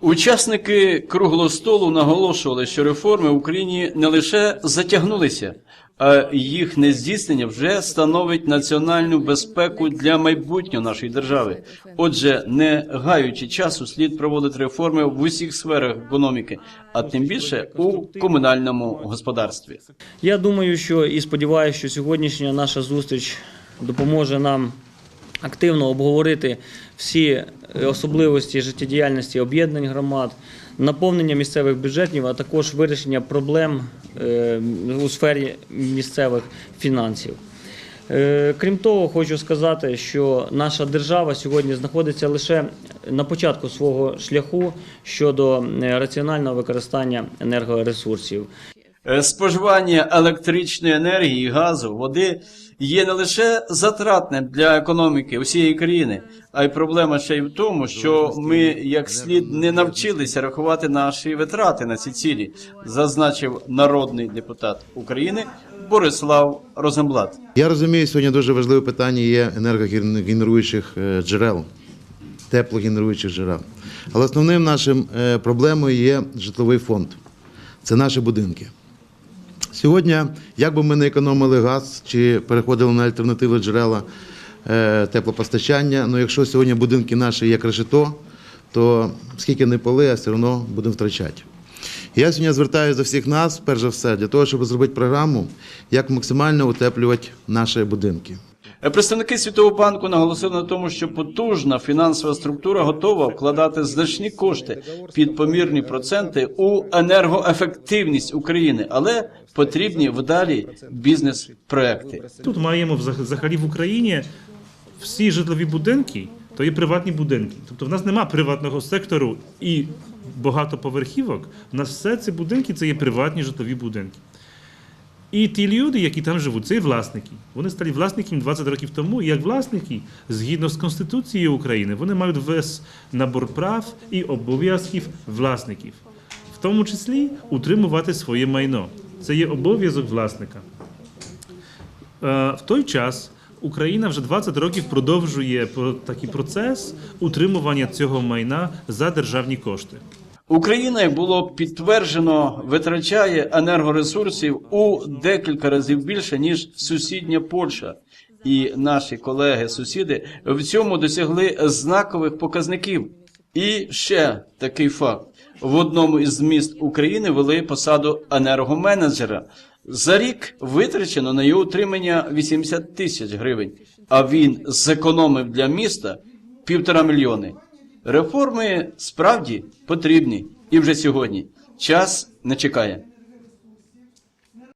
Учасники круглого столу наголошували, що реформи в Україні не лише затягнулися, а їхнє здійснення вже становить національну безпеку для майбутнього нашої держави. Отже, не гаючи часу, слід проводити реформи в усіх сферах економіки, а тим більше у комунальному господарстві. Я думаю, що і сподіваюся, що сьогоднішня наша зустріч допоможе нам активно обговорити всі е, особливості життєдіяльності об'єднань громад, наповнення місцевих бюджетів, а також вирішення проблем е, у сфері місцевих фінансів. Е, Крім того, хочу сказати, що наша держава сьогодні знаходиться лише на початку свого шляху щодо раціонального використання енергоресурсів. Споживання електричної енергії, газу, води є не лише затратним для економіки усієї країни, а й проблема ще й в тому, що ми як слід не навчилися рахувати наші витрати на ці цілі, зазначив народний депутат України Борислав Розенблат. Я розумію, сьогодні дуже важливе питання є енергогенеруючих е, джерел, теплогенеруючих джерел. Але основним нашим е, проблемою є житловий фонд. Це наші будинки. Сьогодні, як би ми не економили газ чи переходили на альтернативні джерела е, теплопостачання, ну якщо сьогодні будинки наші як решето, то скільки не пали, а все одно будемо втрачати. Я сьогодні звертаюся до всіх нас, перш за все, для того, щоб зробити програму, як максимально утеплювати наші будинки. Е, Представники Світового банку наголосили на тому, що потужна фінансова структура готова вкладати значні кошти під помірні проценти у енергоефективність України, але потрібні вдалі бізнес-проекти. Тут маємо взагалі в Україні всі житлові будинки, то є приватні будинки. Тобто в нас немає приватного сектору і багатоповерхівок. У нас все ці будинки це є приватні житлові будинки. І ті люди, які там живуть, це власники. Вони стали власниками 20 років тому. І як власники, згідно з Конституцією України, вони мають весь набор прав і обов'язків власників, в тому числі утримувати своє майно. Це є обов'язок власника. Е, В той час Україна вже 20 років продовжує такий процес утримування цього майна за державні кошти. Україна, як було підтверджено, витрачає енергоресурсів у декілька разів більше ніж сусідня Польща. І наші колеги-сусіди в цьому досягли знакових показників. І ще такий факт: в одному із міст України вели посаду енергоменеджера. За рік витрачено на його утримання 80 тисяч гривень, а він зекономив для міста півтора мільйони. Реформи справді потрібні і вже сьогодні. Час не чекає.